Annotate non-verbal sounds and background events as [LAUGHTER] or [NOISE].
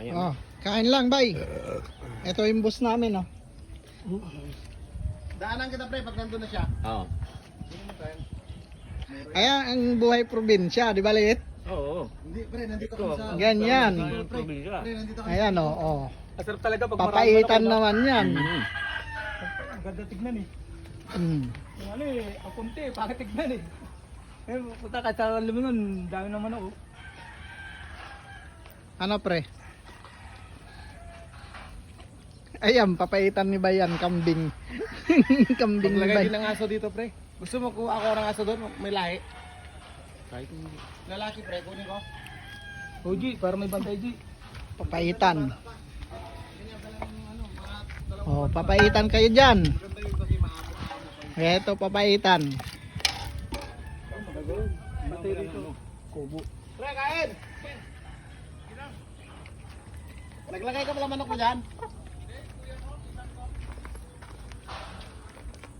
Ayan. Oh, kain lang, bay. Ito yung boss namin, oh. Daanan kita pre pag nandun na siya. Oo. Ayan ang buhay probinsya, di ba, Liit? Oo. Hindi pre, nandito Ito. kami sa... Ganyan. Sa probinsya. Pre, nandito kami. Ayan, oh, oh. Masarap talaga pag Papaitan naman yan. Mm. Ang ganda tignan eh. Mm. Ano eh, ang kunti, tignan eh. Eh, puta kahit sa lumingon, dami naman ako. Ano, pre? Ayan, papaitan ni Bayan, kambing. [LAUGHS] kambing ni Maglagay Bay. din ng aso dito pre. Gusto mo kuha ako ng aso doon? May lahi. Kahit hindi. Lalaki pre, kunin ko. G, para may bantay, G. Papaitan. Oh, papaitan kayo dyan. Ito, papaitan. Bantay. Kubo. Pre, kain! Naglagay ka pala manok mo dyan?